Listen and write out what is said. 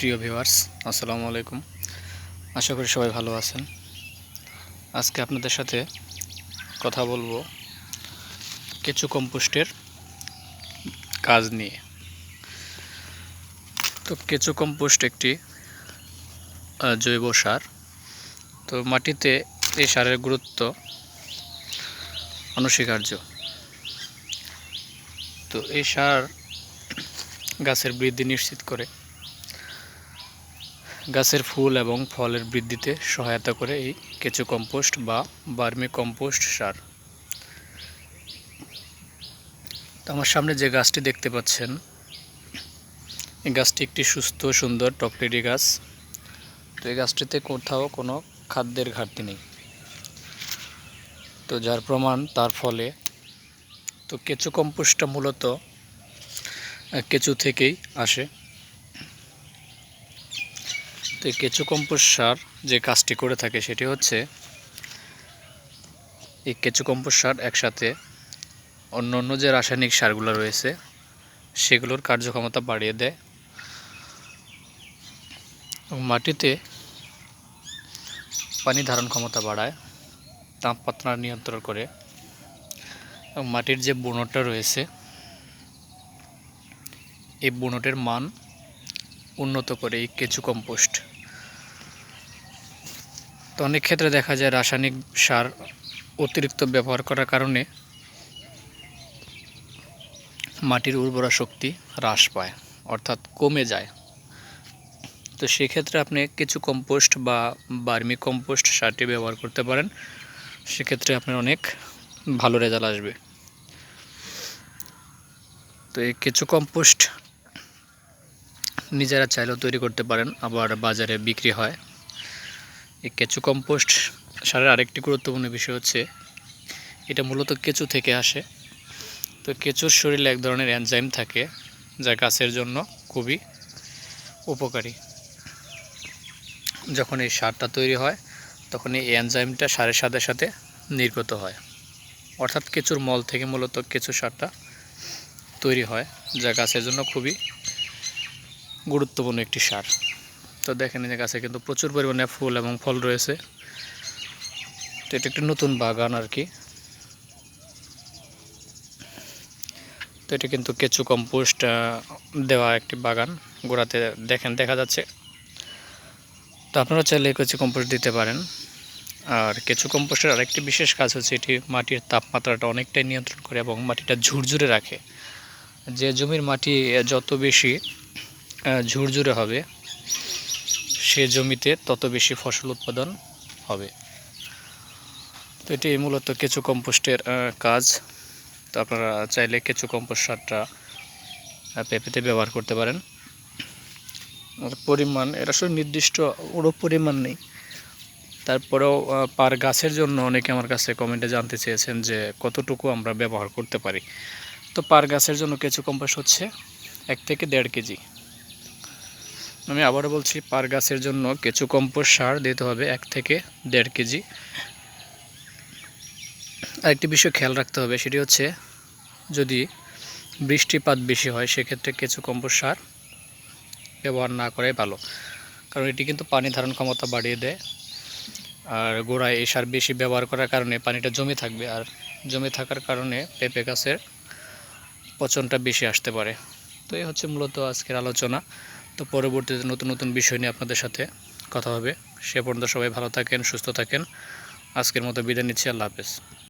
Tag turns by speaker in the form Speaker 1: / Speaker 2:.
Speaker 1: প্রিয় ভিউয়ার্স, আসসালামু আলাইকুম। আশা করি সবাই ভালো আছেন। আজকে আপনাদের সাথে কথা বলব কেঁচু কম্পোস্টের কাজ নিয়ে। তো কেঁচু কম্পোস্ট একটি জৈব সার। তো মাটিতে এই সারের গুরুত্ব অনস্বীকার্য। তো এই সার গাছের বৃদ্ধি নিশ্চিত করে গাছের ফুল এবং ফলের বৃদ্ধিতে সহায়তা করে এই কেঁচু কম্পোস্ট বা বার্মি কম্পোস্ট সার। তো আমার সামনে যে গাছটি দেখতে পাচ্ছেন, এই গাছটি একটি সুস্থ, সুন্দর টকলেডি গাছ। তো এই গাছটিতে কোথাও কোনো খাদ্যের ঘাটতি নেই। তো যার প্রমাণ তার ফলে তো কেঁচু কম্পোস্টটা মূলত কেঁচু থেকেই আসে। তো কেঁচু কম্পোস্ট সার যে কাজটি করে থাকে সেটি হচ্ছে এই কেঁচু কম্পোস্ট সার একসাথে অন্য অন্য যে রাসায়নিক সারগুলো রয়েছে, সেগুলোর কার্যক্ষমতা বাড়িয়ে দেয়। মাটিতে পানি ধারণ ক্ষমতা বাড়ায়, তাপমাত্রা নিয়ন্ত্রণ করে। এবং মাটির যে বুনটটা রয়েছে, এই বুনটের মান উন্নত করে এই কেঁচু কম্পোস্ট তো অনেক ক্ষেত্রে দেখা যায় রাসায়নিক সার অতিরিক্ত ব্যবহার করার কারণে মাটির উর্বরা শক্তি হ্রাস পায়, অর্থাৎ কমে যায়। তো সেক্ষেত্রে আপনি কিছু কম্পোস্ট বা বার্মি কম্পোস্ট সারটি ব্যবহার করতে পারেন। সেক্ষেত্রে আপনার অনেক ভালো রেজাল্ট আসবে। তো এই কেঁচু কম্পোস্ট নিজেরা চাইলেও তৈরি করতে পারেন, আবার বাজারে বিক্রি হয়। এই কেঁচু কম্পোস্ট সারের আরেকটি গুরুত্বপূর্ণ বিষয় হচ্ছে, এটা মূলত কেঁচু থেকে আসে। তো কেঁচুর শরীরে এক ধরনের এনজাইম থাকে, যা গাছের জন্য খুবই উপকারী। যখন এই সারটা তৈরি হয়, তখন এই এনজাইমটা সারের সাথে সাথে নির্গত হয়। অর্থাৎ কেঁচুর মল থেকে মূলত কেঁচু সারটা তৈরি হয়, যা গাছের জন্য খুবই গুরুত্বপূর্ণ একটি সার। তো দেখেন যে গাছে কিন্তু প্রচুর পরিমাণে ফুল এবং ফল রয়েছে। তো এটা একটি নতুন বাগান আর কি। তো এটা কিন্তু কেঁচু কম্পোস্ট দেওয়া একটি বাগান গোড়াতে দেখেন, দেখা যাচ্ছে। তো আপনারা চাইলে কেঁচু কম্পোস্ট দিতে পারেন। আর কেঁচু কম্পোস্টের আরেকটি বিশেষ কাজ হচ্ছে এটি মাটির তাপমাত্রাটা অনেকটাই নিয়ন্ত্রণ করে এবং মাটিটা ঝুরঝুরে রাখে। যে জমির মাটি যত বেশি ঝুরঝুরে হবে সে জমিতে তত বেশি ফসল উৎপাদন হবে। তো এটি মূলত কেঁচু কম্পোস্টের কাজ। তো আপনারা চাইলে কেঁচু কম্পোস্ট সারটা পেঁপেতে ব্যবহার করতে পারেন। আর পরিমাণ, এটা আসলে নির্দিষ্ট ওরও পরিমাণ নেই। তারপরেও পার গাছের জন্য অনেকে আমার কাছে কমেন্টে জানতে চেয়েছেন যে কতটুকু আমরা ব্যবহার করতে পারি। তো পার গাছের জন্য কেঁচু কম্পোস্ট হচ্ছে এক থেকে দেড় কেজি। আমি আবারও বলছি, পার গাছের জন্য কেঁচু কম্পোস্ট সার দিতে হবে এক থেকে দেড় কেজি। আরেকটি বিষয় খেয়াল রাখতে হবে, সেটি হচ্ছে যদি বৃষ্টিপাত বেশি হয়, সেক্ষেত্রে কেঁচু কম্পোস্ট সার ব্যবহার না করাই ভালো। কারণ এটি কিন্তু পানি ধারণ ক্ষমতা বাড়িয়ে দেয়। আর গোড়ায় এই সার বেশি ব্যবহার করার কারণে পানিটা জমে থাকবে, আর জমে থাকার কারণে পেঁপে গাছের পচনটা বেশি আসতে পারে। তো এই হচ্ছে মূলত আজকের আলোচনা। তো পরবর্তীতে নতুন নতুন বিষয় নিয়ে আপনাদের সাথে কথা হবে। সে পর্যন্ত সবাই ভালো থাকেন, সুস্থ থাকেন। আজকের মতো বিদায় নিচ্ছি, আল্লাহ হাফেজ।